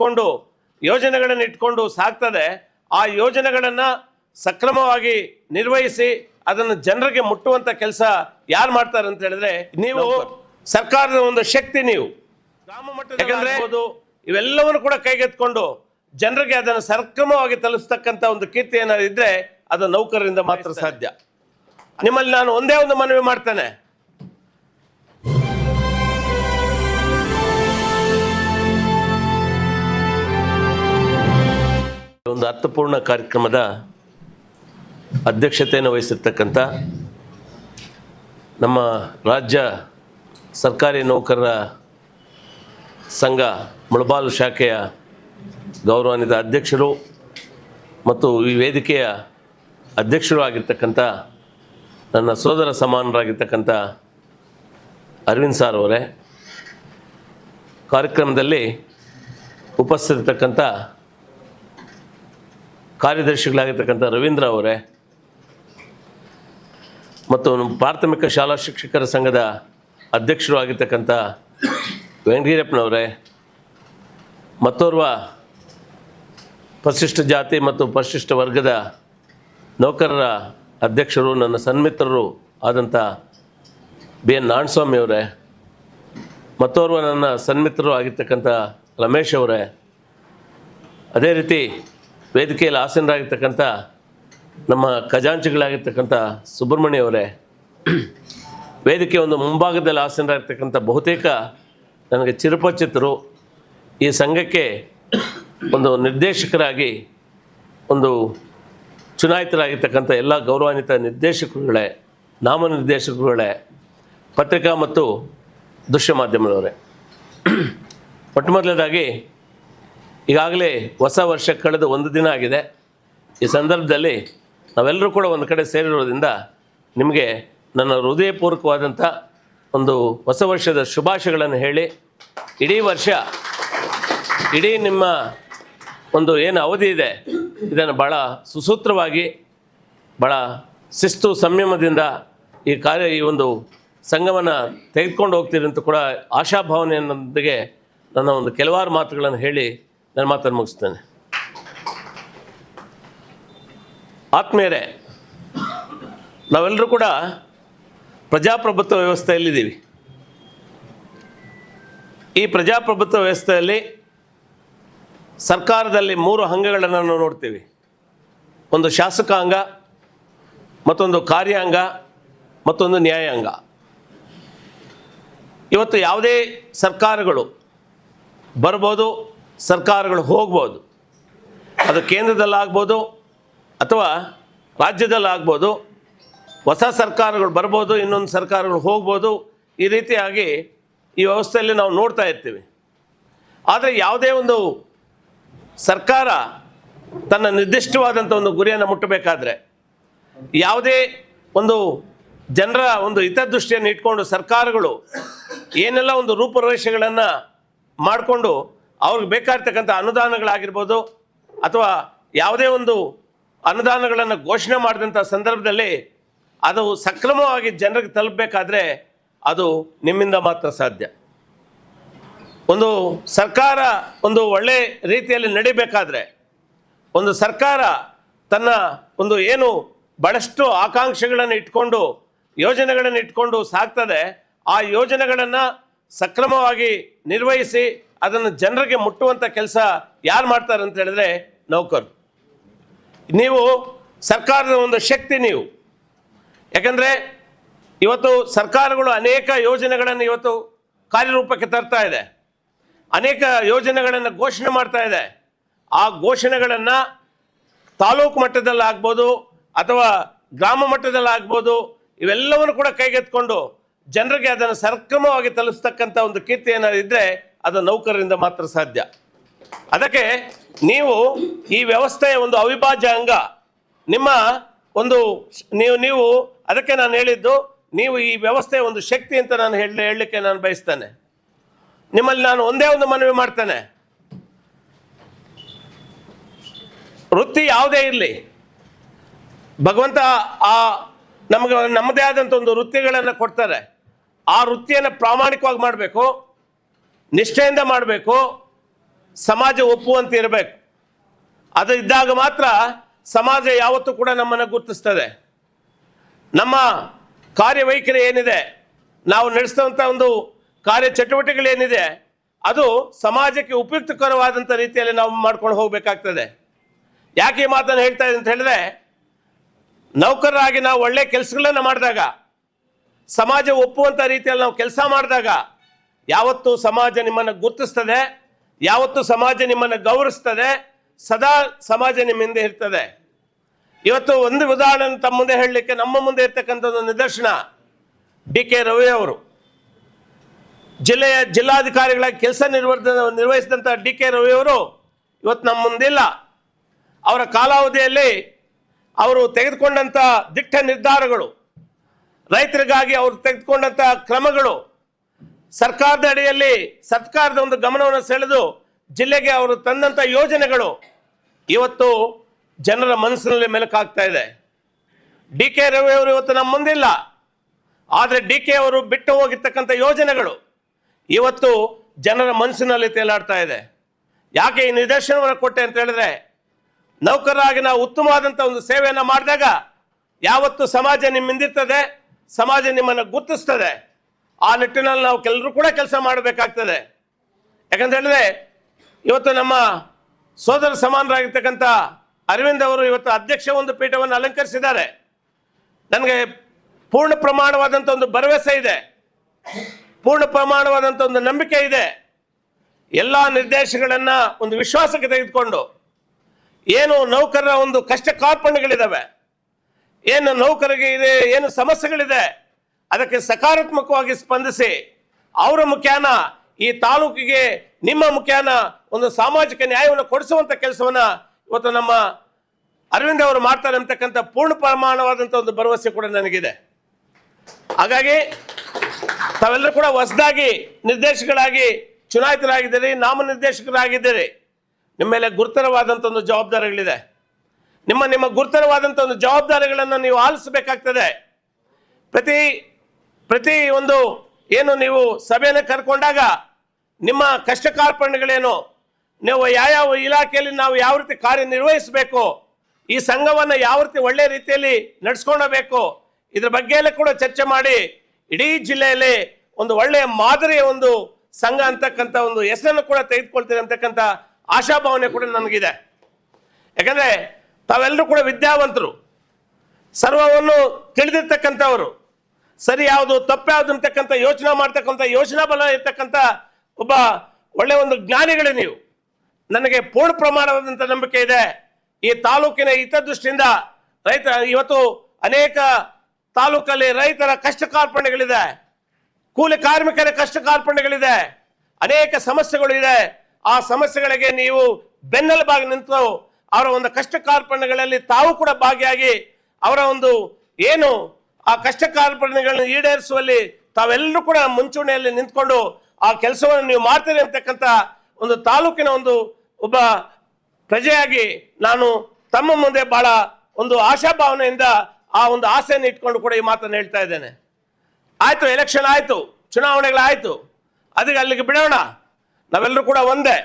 ಇಟ್ಕೊಂಡು ಯೋಜನೆಗಳನ್ನು ಇಟ್ಕೊಂಡು ಸಾಕ್ತದೆ ಆ ಯೋಜನೆಗಳನ್ನು ಸಕ್ರಮವಾಗಿ ನಿರ್ವಹಿಸಿ ಅದನ್ನು ಜನರಿಗೆ ಮುಟ್ಟುವಂಥ ಕೆಲಸ ಯಾರು ಮಾಡ್ತಾರೆ ಅಂತ ಹೇಳಿದ್ರೆ ನೀವು ಸರ್ಕಾರದ ಒಂದು ಶಕ್ತಿ ನೀವು. ಗ್ರಾಮ ಮಟ್ಟದಲ್ಲಿ ಇವೆಲ್ಲವನ್ನು ಕೂಡ ಕೈಗೆತ್ಕೊಂಡು ಜನರಿಗೆ ಅದನ್ನು ಸಕ್ರಮವಾಗಿ ತಲುಪಿಸ್ತಕ್ಕಂಥ ಒಂದು ಕೀರ್ತಿ ಏನಾದ್ರು ಇದ್ರೆ ಅದು ನೌಕರರಿಂದ ಮಾತ್ರ ಸಾಧ್ಯ. ನಿಮ್ಮಲ್ಲಿ ನಾನು ಒಂದೇ ಒಂದು ಮನವಿ ಮಾಡ್ತೇನೆ. ಒಂದು ಅರ್ಥಪೂರ್ಣ ಕಾರ್ಯಕ್ರಮದ ಅಧ್ಯಕ್ಷತೆಯನ್ನು ವಹಿಸಿರ್ತಕ್ಕಂಥ ನಮ್ಮ ರಾಜ್ಯ ಸರ್ಕಾರಿ ನೌಕರರ ಸಂಘ ಮುಳಬಾಲು ಶಾಖೆಯ ಗೌರವಾನ್ವಿತ ಅಧ್ಯಕ್ಷರು ಮತ್ತು ಈ ವೇದಿಕೆಯ ಅಧ್ಯಕ್ಷರು ಆಗಿರ್ತಕ್ಕಂಥ ನನ್ನ ಸೋದರ ಸಮಾನರಾಗಿರ್ತಕ್ಕಂಥ ಅರವಿಂದ್ ಸಾರ್ ಅವರೇ. ಕಾರ್ಯಕ್ರಮದಲ್ಲಿ ಉಪಸ್ಥಿತರ್ತಕ್ಕಂಥ ಕಾರ್ಯದರ್ಶಿಗಳಾಗಿರ್ತಕ್ಕಂಥ ರವೀಂದ್ರ ಅವರೇ ಮತ್ತು ಪ್ರಾಥಮಿಕ ಶಾಲಾ ಶಿಕ್ಷಕರ ಸಂಘದ ಅಧ್ಯಕ್ಷರು ಆಗಿರ್ತಕ್ಕಂಥ ವೆಂಕಟೀರಪ್ಪನವರೇ, ಮತ್ತೋರ್ವ ಪರಿಶಿಷ್ಟ ಜಾತಿ ಮತ್ತು ಪರಿಶಿಷ್ಟ ವರ್ಗದ ನೌಕರರ ಅಧ್ಯಕ್ಷರು, ನನ್ನ ಸನ್ಮಿತ್ರರು ಆದಂಥ ಬಿ ಎನ್ ನಾಣಸ್ವಾಮಿಯವರೇ ಮತ್ತೋರ್ವ ನನ್ನ ಸನ್ಮಿತ್ರರು ಆಗಿರ್ತಕ್ಕಂಥ ರಮೇಶ್ ಅವರೇ. ಅದೇ ರೀತಿ ವೇದಿಕೆಯಲ್ಲಿ ಆಸೀನರಾಗಿರ್ತಕ್ಕಂಥ ನಮ್ಮ ಖಜಾಂಚಿಗಳಾಗಿರ್ತಕ್ಕಂಥ ಸುಬ್ರಹ್ಮಣ್ಯ ಅವರೇ, ವೇದಿಕೆ ಒಂದು ಮುಂಭಾಗದಲ್ಲಿ ಆಸೀನರಾಗಿರ್ತಕ್ಕಂಥ ಬಹುತೇಕ ನನಗೆ ಚಿರಪಚಿತರು ಈ ಸಂಘಕ್ಕೆ ಒಂದು ನಿರ್ದೇಶಕರಾಗಿ, ಒಂದು ಚುನಾಯಿತರಾಗಿರ್ತಕ್ಕಂಥ ಎಲ್ಲ ಗೌರವಾನ್ವಿತ ನಿರ್ದೇಶಕರುಗಳೇ, ನಾಮನಿರ್ದೇಶಕರುಗಳೇ, ಪತ್ರಿಕಾ ಮತ್ತು ದೃಶ್ಯ ಮಾಧ್ಯಮದವರೇ. ಮೊಟ್ಟ ಮೊದಲನೇದಾಗಿ ಈಗಾಗಲೇ ಹೊಸ ವರ್ಷ ಕಳೆದು ಒಂದು ದಿನ ಆಗಿದೆ. ಈ ಸಂದರ್ಭದಲ್ಲಿ ನಾವೆಲ್ಲರೂ ಕೂಡ ಒಂದು ಕಡೆ ಸೇರಿರೋದ್ರಿಂದ ನಿಮಗೆ ನನ್ನ ಹೃದಯಪೂರ್ವಕವಾದಂಥ ಒಂದು ಹೊಸ ವರ್ಷದ ಶುಭಾಶಯಗಳನ್ನು ಹೇಳಿ, ಇಡೀ ವರ್ಷ, ಇಡೀ ನಿಮ್ಮ ಒಂದು ಏನು ಅವಧಿ ಇದೆ, ಇದನ್ನು ಭಾಳ ಸುಸೂತ್ರವಾಗಿ ಭಾಳ ಶಿಸ್ತು ಸಂಯಮದಿಂದ ಈ ಕಾರ್ಯ, ಈ ಒಂದು ಸಂಘವನ್ನು ತೆಗೆದುಕೊಂಡು ಹೋಗ್ತೀರಿ ಅಂತ ಕೂಡ ಆಶಾಭಾವನೆಯೊಂದಿಗೆ ನನ್ನ ಒಂದು ಕೆಲವಾರು ಮಾತುಗಳನ್ನು ಹೇಳಿ ನನ್ನ ಮಾತನ್ನು ಮುಗಿಸ್ತೇನೆ. ಆತ್ಮೀಯರೇ, ನಾವೆಲ್ಲರೂ ಕೂಡ ಪ್ರಜಾಪ್ರಭುತ್ವ ವ್ಯವಸ್ಥೆಯಲ್ಲಿದ್ದೀವಿ. ಈ ಪ್ರಜಾಪ್ರಭುತ್ವ ವ್ಯವಸ್ಥೆಯಲ್ಲಿ ಸರ್ಕಾರದಲ್ಲಿ ಮೂರು ಅಂಗಗಳನ್ನು ನಾವು ನೋಡ್ತೀವಿ. ಒಂದು ಶಾಸಕಾಂಗ, ಮತ್ತೊಂದು ಕಾರ್ಯಾಂಗ, ಮತ್ತೊಂದು ನ್ಯಾಯಾಂಗ. ಇವತ್ತು ಯಾವುದೇ ಸರ್ಕಾರಗಳು ಬರ್ಬೋದು ಸರ್ಕಾರಗಳು ಹೋಗ್ಬೋದು. ಅದು ಕೇಂದ್ರದಲ್ಲಾಗ್ಬೋದು ಅಥವಾ ರಾಜ್ಯದಲ್ಲಾಗ್ಬೋದು. ಹೊಸ ಸರ್ಕಾರಗಳು ಬರ್ಬೋದು, ಇನ್ನೊಂದು ಸರ್ಕಾರಗಳು ಹೋಗ್ಬೋದು. ಈ ರೀತಿಯಾಗಿ ಈ ವ್ಯವಸ್ಥೆಯಲ್ಲಿ ನಾವು ನೋಡ್ತಾ ಇರ್ತೀವಿ. ಆದರೆ ಯಾವುದೇ ಒಂದು ಸರ್ಕಾರ ತನ್ನ ನಿರ್ದಿಷ್ಟವಾದಂಥ ಒಂದು ಗುರಿಯನ್ನು ಮುಟ್ಟಬೇಕಾದ್ರೆ ಯಾವುದೇ ಒಂದು ಜನರ ಒಂದು ಹಿತದೃಷ್ಟಿಯನ್ನು ಇಟ್ಕೊಂಡು ಸರ್ಕಾರಗಳು ಏನೆಲ್ಲ ಒಂದು ರೂಪುರೇಷೆಗಳನ್ನು ಮಾಡಿಕೊಂಡು ಅವ್ರಿಗೆ ಬೇಕಾಗಿರ್ತಕ್ಕಂಥ ಅನುದಾನಗಳಾಗಿರ್ಬೋದು ಅಥವಾ ಯಾವುದೇ ಒಂದು ಅನುದಾನಗಳನ್ನು ಘೋಷಣೆ ಮಾಡಿದಂಥ ಸಂದರ್ಭದಲ್ಲಿ ಅದು ಸಕ್ರಮವಾಗಿ ಜನರಿಗೆ ತಲುಪಬೇಕಾದ್ರೆ ಅದು ನಿಮ್ಮಿಂದ ಮಾತ್ರ ಸಾಧ್ಯ. ಒಂದು ಸರ್ಕಾರ ಒಂದು ಒಳ್ಳೆ ರೀತಿಯಲ್ಲಿ ನಡಿಬೇಕಾದ್ರೆ ಒಂದು ಸರ್ಕಾರ ತನ್ನ ಒಂದು ಏನು ಬಹಳಷ್ಟು ಆಕಾಂಕ್ಷೆಗಳನ್ನು ಇಟ್ಕೊಂಡು, ಯೋಜನೆಗಳನ್ನು ಇಟ್ಕೊಂಡು ಸಾಕ್ತದೆ ಆ ಯೋಜನೆಗಳನ್ನು ಸಕ್ರಮವಾಗಿ ನಿರ್ವಹಿಸಿ ಅದನ್ನು ಜನರಿಗೆ ಮುಟ್ಟುವಂಥ ಕೆಲಸ ಯಾರು ಮಾಡ್ತಾರೆ ಅಂತ ಹೇಳಿದ್ರೆ ನೌಕರು. ನೀವು ಸರ್ಕಾರದ ಒಂದು ಶಕ್ತಿ ನೀವು. ಯಾಕಂದರೆ ಇವತ್ತು ಸರ್ಕಾರಗಳು ಅನೇಕ ಯೋಜನೆಗಳನ್ನು ಇವತ್ತು ಕಾರ್ಯರೂಪಕ್ಕೆ ತರ್ತಾ ಇದೆ. ಅನೇಕ ಯೋಜನೆಗಳನ್ನು ಘೋಷಣೆ ಮಾಡ್ತಾ ಇದೆ. ಆ ಘೋಷಣೆಗಳನ್ನು ತಾಲೂಕು ಮಟ್ಟದಲ್ಲಿ ಆಗ್ಬೋದು ಅಥವಾ ಗ್ರಾಮ ಮಟ್ಟದಲ್ಲಿ ಆಗ್ಬೋದು ಇವೆಲ್ಲವನ್ನು ಕೂಡ ಕೈಗೆತ್ಕೊಂಡು ಜನರಿಗೆ ಅದನ್ನು ಸಕ್ರಮವಾಗಿ ತಲುಪಿಸ್ತಕ್ಕಂಥ ಒಂದು ಕೀರ್ತಿ ಏನಾದ್ರು ಇದ್ದರೆ ಅದು ನೌಕರರಿಂದ ಮಾತ್ರ ಸಾಧ್ಯ. ಅದಕ್ಕೆ ನೀವು ಈ ವ್ಯವಸ್ಥೆಯ ಒಂದು ಅವಿಭಾಜ್ಯ ಅಂಗ, ನಿಮ್ಮ ಒಂದು ನೀವು ನೀವು ಅದಕ್ಕೆ ನಾನು ಹೇಳಿದ್ದು, ನೀವು ಈ ವ್ಯವಸ್ಥೆಯ ಒಂದು ಶಕ್ತಿ ಅಂತ ನಾನು ಹೇಳಿ, ಹೇಳಲಿಕ್ಕೆ ನಾನು ಬಯಸ್ತೇನೆ. ನಿಮ್ಮಲ್ಲಿ ನಾನು ಒಂದೇ ಒಂದು ಮನವಿ ಮಾಡ್ತೇನೆ. ವೃತ್ತಿ ಯಾವುದೇ ಇರಲಿ, ಭಗವಂತ ಆ ನಮಗೆ, ನಮ್ಮದೇ ಆದಂಥ ಒಂದು ವೃತ್ತಿಗಳನ್ನು ಕೊಡ್ತಾರೆ. ಆ ವೃತ್ತಿಯನ್ನು ಪ್ರಾಮಾಣಿಕವಾಗಿ ಮಾಡಬೇಕು. ನಿಷ್ಠೆಯಿಂದ ಮಾಡಬೇಕು, ಸಮಾಜ ಒಪ್ಪುವಂತೆ ಇರಬೇಕು. ಅದು ಇದ್ದಾಗ ಮಾತ್ರ ಸಮಾಜ ಯಾವತ್ತೂ ಕೂಡ ನಮ್ಮನ್ನು ಗುರುತಿಸ್ತದೆ. ನಮ್ಮ ಕಾರ್ಯವೈಖರಿ ಏನಿದೆ, ನಾವು ನಡೆಸಿದಂಥ ಒಂದು ಕಾರ್ಯಚಟುವಟಿಕೆಗಳೇನಿದೆ, ಅದು ಸಮಾಜಕ್ಕೆ ಉಪಯುಕ್ತಕರವಾದಂಥ ರೀತಿಯಲ್ಲಿ ನಾವು ಮಾಡ್ಕೊಂಡು ಹೋಗಬೇಕಾಗ್ತದೆ. ಯಾಕೆ ಈ ಮಾತನ್ನು ಹೇಳ್ತಾ ಇದೆ ಅಂತ ಹೇಳಿದ್ರೆ, ನೌಕರರಾಗಿ ನಾವು ಒಳ್ಳೆ ಕೆಲಸಗಳನ್ನು ಮಾಡಿದಾಗ, ಸಮಾಜ ಒಪ್ಪುವಂಥ ರೀತಿಯಲ್ಲಿ ನಾವು ಕೆಲಸ ಮಾಡಿದಾಗ ಯಾವತ್ತೂ ಸಮಾಜ ನಿಮ್ಮನ್ನು ಗುರುತಿಸ್ತದೆ, ಯಾವತ್ತು ಸಮಾಜ ನಿಮ್ಮನ್ನು ಗೌರವಿಸ್ತದೆ, ಸದಾ ಸಮಾಜ ನಿಮ್ಮ ಹಿಂದೆ ಇರ್ತದೆ. ಇವತ್ತು ಒಂದು ಉದಾಹರಣೆ ತಮ್ಮ ಮುಂದೆ ಹೇಳಲಿಕ್ಕೆ ನಮ್ಮ ಮುಂದೆ ಇರ್ತಕ್ಕಂಥ ಒಂದು ನಿದರ್ಶನ ಡಿ ಕೆ ರವಿ ಅವರು. ಜಿಲ್ಲೆಯ ಜಿಲ್ಲಾಧಿಕಾರಿಗಳ ಕೆಲಸ ನಿರ್ವಹ ನಿರ್ವಹಿಸಿದಂಥ ಡಿ ಕೆ ರವಿ ಅವರು ಇವತ್ತು ನಮ್ಮ ಮುಂದಿಲ್ಲ ಅವರ ಕಾಲಾವಧಿಯಲ್ಲಿ ಅವರು ತೆಗೆದುಕೊಂಡಂಥ ದಿಟ್ಟ ನಿರ್ಧಾರಗಳು, ರೈತರಿಗಾಗಿ ಅವರು ತೆಗೆದುಕೊಂಡಂಥ ಕ್ರಮಗಳು ಸರ್ಕಾರದ ಅಡಿಯಲ್ಲಿ ಸರ್ಕಾರದ ಒಂದು ಗಮನವನ್ನು ಸೆಳೆದು ಜಿಲ್ಲೆಗೆ ಅವರು ತಂದಂಥ ಯೋಜನೆಗಳು ಇವತ್ತು ಜನರ ಮನಸ್ಸಿನಲ್ಲಿ ಮೆಲುಕಾಗ್ತಾ ಇದೆ. ಡಿ ಕೆ ರವಿ ಅವರು ಇವತ್ತು ನಮ್ಮ ಮುಂದಿಲ್ಲ. ಆದರೆ ಡಿ ಕೆ ಅವರು ಬಿಟ್ಟು ಹೋಗಿರ್ತಕ್ಕಂಥ ಯೋಜನೆಗಳು ಇವತ್ತು ಜನರ ಮನಸ್ಸಿನಲ್ಲಿ ತೇಲಾಡ್ತಾ ಇದೆ. ಯಾಕೆ ಈ ನಿದರ್ಶನವನ್ನು ಕೊಟ್ಟೆ ಅಂತ ಹೇಳಿದ್ರೆ ನೌಕರರಾಗಿ ನಾವು ಉತ್ತಮವಾದಂಥ ಒಂದು ಸೇವೆಯನ್ನು ಮಾಡಿದಾಗ ಯಾವತ್ತು ಸಮಾಜ ನಿಮ್ಮಿಂದಿರ್ತದೆ, ಸಮಾಜ ನಿಮ್ಮನ್ನು ಗುರುತಿಸ್ತದೆ. ಆ ನಿಟ್ಟಿನಲ್ಲಿ ನಾವು ಕೆಲವರು ಕೂಡ ಕೆಲಸ ಮಾಡಬೇಕಾಗ್ತದೆ. ಯಾಕಂತ ಹೇಳಿದ್ರೆ, ಇವತ್ತು ನಮ್ಮ ಸೋದರ ಸಮಾನರಾಗಿರ್ತಕ್ಕಂಥ ಅರವಿಂದ್ ಅವರು ಇವತ್ತು ಅಧ್ಯಕ್ಷ ಒಂದು ಪೀಠವನ್ನು ಅಲಂಕರಿಸಿದ್ದಾರೆ. ನನಗೆ ಪೂರ್ಣ ಪ್ರಮಾಣವಾದಂಥ ಒಂದು ಭರವಸೆ ಇದೆ. ಪೂರ್ಣ ಪ್ರಮಾಣವಾದಂಥ ಒಂದು ನಂಬಿಕೆ ಇದೆ. ಎಲ್ಲ ನಿರ್ದೇಶಗಳನ್ನು ಒಂದು ವಿಶ್ವಾಸಕ್ಕೆ ತೆಗೆದುಕೊಂಡು ಏನು ನೌಕರರ ಒಂದು ಕಷ್ಟ ಕಾರ್ಪಣ್ಯಗಳಿದ್ದಾವೆ ಏನು ನೌಕರಿಗೆ ಇದೆ, ಏನು ಸಮಸ್ಯೆಗಳಿದೆ ಅದಕ್ಕೆ ಸಕಾರಾತ್ಮಕವಾಗಿ ಸ್ಪಂದಿಸಿ ಅವರ ಮುಖ್ಯಾನ ಈ ತಾಲೂಕಿಗೆ ನಿಮ್ಮ ಮುಖ್ಯಾನ ಒಂದು ಸಾಮಾಜಿಕ ನ್ಯಾಯವನ್ನು ಕೊಡಿಸುವಂಥ ಕೆಲಸವನ್ನ ಇವತ್ತು ನಮ್ಮ ಅರವಿಂದ್ ಅವರು ಮಾಡ್ತಾರೆ ಅಂತಕ್ಕಂಥ ಪೂರ್ಣ ಪ್ರಮಾಣವಾದಂಥ ಒಂದು ಭರವಸೆ ಕೂಡ ನನಗಿದೆ. ಹಾಗಾಗಿ ತಾವೆಲ್ಲರೂ ಕೂಡ ಹೊಸದಾಗಿ ನಿರ್ದೇಶಕರಾಗಿ, ಚುನಾಯಿತರಾಗಿದ್ದೀರಿ, ನಾಮನಿರ್ದೇಶಕರಾಗಿದ್ದೀರಿ. ನಿಮ್ಮ ಮೇಲೆ ಗುರುತರವಾದಂಥ ಒಂದು ಜವಾಬ್ದಾರಿಗಳಿದೆ. ನಿಮ್ಮ ನಿಮ್ಮ ಗುರುತರವಾದಂಥ ಒಂದು ಜವಾಬ್ದಾರಿಗಳನ್ನು ನೀವು ಆಲಿಸಬೇಕಾಗ್ತದೆ. ಪ್ರತಿ ಪ್ರತಿ ಒಂದು ಏನು ನೀವು ಸಭೆಯನ್ನು ಕರ್ಕೊಂಡಾಗ ನಿಮ್ಮ ಕಷ್ಟ ಕಾರ್ಪಣ್ಯಗಳೇನು ನೀವು ಯಾವ್ಯಾವ ಇಲಾಖೆಯಲ್ಲಿ ನಾವು ಯಾವ ರೀತಿ ಕಾರ್ಯನಿರ್ವಹಿಸಬೇಕು, ಈ ಸಂಘವನ್ನು ಯಾವ ರೀತಿ ಒಳ್ಳೆ ರೀತಿಯಲ್ಲಿ ನಡ್ಸ್ಕೊಂಡೋಗ್ಬೇಕು ಇದ್ರ ಬಗ್ಗೆ ಎಲ್ಲ ಕೂಡ ಚರ್ಚೆ ಮಾಡಿ ಇಡೀ ಜಿಲ್ಲೆಯಲ್ಲಿ ಒಂದು ಒಳ್ಳೆಯ ಮಾದರಿಯ ಒಂದು ಸಂಘ ಅಂತಕ್ಕಂಥ ಒಂದು ಹೆಸರನ್ನು ಕೂಡ ತೆಗೆದುಕೊಳ್ತೀರಿ ಅಂತಕ್ಕಂಥ ಆಶಾಭಾವನೆ ಕೂಡ ನನಗಿದೆ ಯಾಕಂದ್ರೆ ತಾವೆಲ್ಲರೂ ಕೂಡ ವಿದ್ಯಾವಂತರು. ಸರ್ವವನ್ನು ತಿಳಿದಿರ್ತಕ್ಕಂಥವರು. ಸರಿ ಯಾವುದು, ತಪ್ಪೆ ಯಾವುದು ಅಂತಕ್ಕಂಥ ಯೋಚನೆ ಮಾಡ್ತಕ್ಕಂಥ ಯೋಚನಾ ಬಲ ಇರ್ತಕ್ಕಂಥ ಒಬ್ಬ ಒಳ್ಳೆ ಒಂದು ಜ್ಞಾನಿಗಳೇ ನೀವು. ನನಗೆ ಪೂರ್ಣ ಪ್ರಮಾಣವಾದಂಥ ನಂಬಿಕೆ ಇದೆ. ಈ ತಾಲೂಕಿನ ಹಿತದೃಷ್ಟಿಯಿಂದ ರೈತ, ಇವತ್ತು ಅನೇಕ ತಾಲೂಕಲ್ಲಿ ರೈತರ ಕಷ್ಟ ಕಾರ್ಪಣ್ಯಗಳಿದೆ. ಕೂಲಿ ಕಾರ್ಮಿಕರ ಕಷ್ಟ ಕಾರ್ಪಣ್ಯಗಳಿದೆ. ಅನೇಕ ಸಮಸ್ಯೆಗಳು ಇದೆ. ಆ ಸಮಸ್ಯೆಗಳಿಗೆ ನೀವು ಬೆನ್ನೆಲುಬಾಗಿ ನಿಂತು ಅವರ ಒಂದು ಕಷ್ಟ ಕಾರ್ಪಣ್ಯಗಳಲ್ಲಿ ತಾವು ಕೂಡ ಭಾಗಿಯಾಗಿ ಅವರ ಒಂದು ಏನು ಆ ಕಷ್ಟ ಕಾರ್ಪಣೆಗಳನ್ನು ಈಡೇರಿಸುವಲ್ಲಿ ತಾವೆಲ್ಲರೂ ಕೂಡ ಮುಂಚೂಣಿಯಲ್ಲಿ ನಿಂತ್ಕೊಂಡು ಆ ಕೆಲಸವನ್ನು ನೀವು ಮಾಡ್ತೀರಿ ಅಂತಕ್ಕಂಥ ಒಂದು ತಾಲೂಕಿನ ಒಂದು ಒಬ್ಬ ಪ್ರಜೆಯಾಗಿ ನಾನು ತಮ್ಮ ಮುಂದೆ ಬಹಳ ಒಂದು ಆಶಾಭಾವನೆಯಿಂದ ಆ ಒಂದು ಆಸೆಯನ್ನು ಇಟ್ಕೊಂಡು ಕೂಡ ಈ ಮಾತನ್ನು ಹೇಳ್ತಾ ಇದ್ದೇನೆ. ಆಯಿತು ಎಲೆಕ್ಷನ್ ಆಯಿತು, ಚುನಾವಣೆಗಳಾಯಿತು ಅದಕ್ಕೆ ಅಲ್ಲಿಗೆ ಬಿಡೋಣ. ನಾವೆಲ್ಲರೂ ಕೂಡ ಒಂದೇ.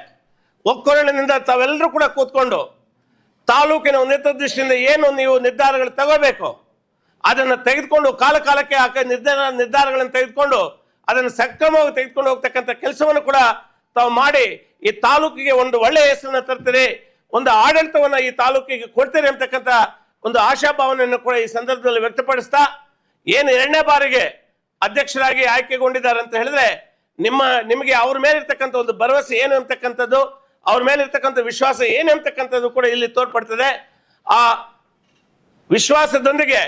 ಒಕ್ಕೊರಳಿನಿಂದ ತಾವೆಲ್ಲರೂ ಕೂಡ ಕೂತ್ಕೊಂಡು ತಾಲೂಕಿನ ಉನ್ನತ ದೃಷ್ಟಿಯಿಂದ ಏನು ನೀವು ನಿರ್ಧಾರಗಳು ತಗೋಬೇಕು? ಅದನ್ನು ತೆಗೆದುಕೊಂಡು ಕಾಲ ಕಾಲಕ್ಕೆ ಆ ನಿರ್ಧಾರ, ನಿರ್ಧಾರಗಳನ್ನು ತೆಗೆದುಕೊಂಡು ಅದನ್ನು ಸಕ್ರಮವಾಗಿ ತೆಗೆದುಕೊಂಡು ಹೋಗ್ತಕ್ಕಂಥ ಕೆಲಸವನ್ನು ಕೂಡ ತಾವು ಮಾಡಿ ಈ ತಾಲೂಕಿಗೆ ಒಂದು ಒಳ್ಳೆಯ ಹೆಸರನ್ನು ತರ್ತೀರಿ, ಒಂದು ಆಡಳಿತವನ್ನು ಈ ತಾಲೂಕಿಗೆ ಕೊಡ್ತೀರಿ ಅಂತಕ್ಕಂಥ ಒಂದು ಆಶಾಭಾವನೆಯನ್ನು ಕೂಡ ಈ ಸಂದರ್ಭದಲ್ಲಿ ವ್ಯಕ್ತಪಡಿಸ್ತಾ, ಏನು ಎರಡನೇ ಬಾರಿಗೆ ಅಧ್ಯಕ್ಷರಾಗಿ ಆಯ್ಕೆಗೊಂಡಿದ್ದಾರೆ ಅಂತ ಹೇಳಿದ್ರೆ, ನಿಮ್ಮ, ನಿಮಗೆ ಅವ್ರ ಮೇಲೆ ಇರ್ತಕ್ಕಂಥ ಒಂದು ಭರವಸೆ ಏನು ಅಂತಕ್ಕಂಥದ್ದು, ಅವ್ರ ಮೇಲೆ ಇರ್ತಕ್ಕಂಥ ವಿಶ್ವಾಸ ಏನು ಅಂತಕ್ಕಂಥದ್ದು ಕೂಡ ಇಲ್ಲಿ ತೋರ್ಪಡ್ತದೆ. ಆ ವಿಶ್ವಾಸದೊಂದಿಗೆ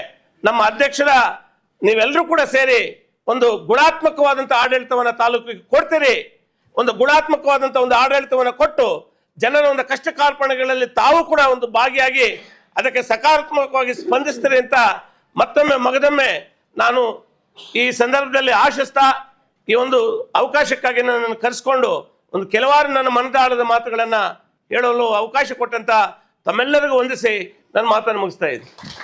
ನಮ್ಮ ಅಧ್ಯಕ್ಷರ ನೀವೆಲ್ಲರೂ ಕೂಡ ಸೇರಿ ಒಂದು ಗುಣಾತ್ಮಕವಾದಂಥ ಆಡಳಿತವನ್ನು ತಾಲೂಕಿಗೆ ಕೊಡ್ತೀರಿ. ಒಂದು ಗುಣಾತ್ಮಕವಾದಂಥ ಒಂದು ಆಡಳಿತವನ್ನು ಕೊಟ್ಟು ಜನರ ಒಂದು ಕಷ್ಟ ಕಾರ್ಪಣೆಗಳಲ್ಲಿ ತಾವು ಕೂಡ ಒಂದು ಭಾಗಿಯಾಗಿ ಅದಕ್ಕೆ ಸಕಾರಾತ್ಮಕವಾಗಿ ಸ್ಪಂದಿಸ್ತೀರಿ ಅಂತ ಮತ್ತೊಮ್ಮೆ ಮಗದೊಮ್ಮೆ ನಾನು ಈ ಸಂದರ್ಭದಲ್ಲಿ ಆಶಿಸ್ತಾ ಈ ಒಂದು ಅವಕಾಶಕ್ಕಾಗಿ ನನ್ನನ್ನು ಕರೆಸ್ಕೊಂಡು ಒಂದು ಕೆಲವಾರು ನನ್ನ ಮನದಾಳದ ಮಾತುಗಳನ್ನು ಹೇಳಲು ಅವಕಾಶ ಕೊಟ್ಟಂತ ತಮ್ಮೆಲ್ಲರಿಗೂ ವಂದಿಸಿ ನನ್ನ ಮಾತನ್ನು ಮುಗಿಸ್ತಾ ಇದ್ದೀನಿ.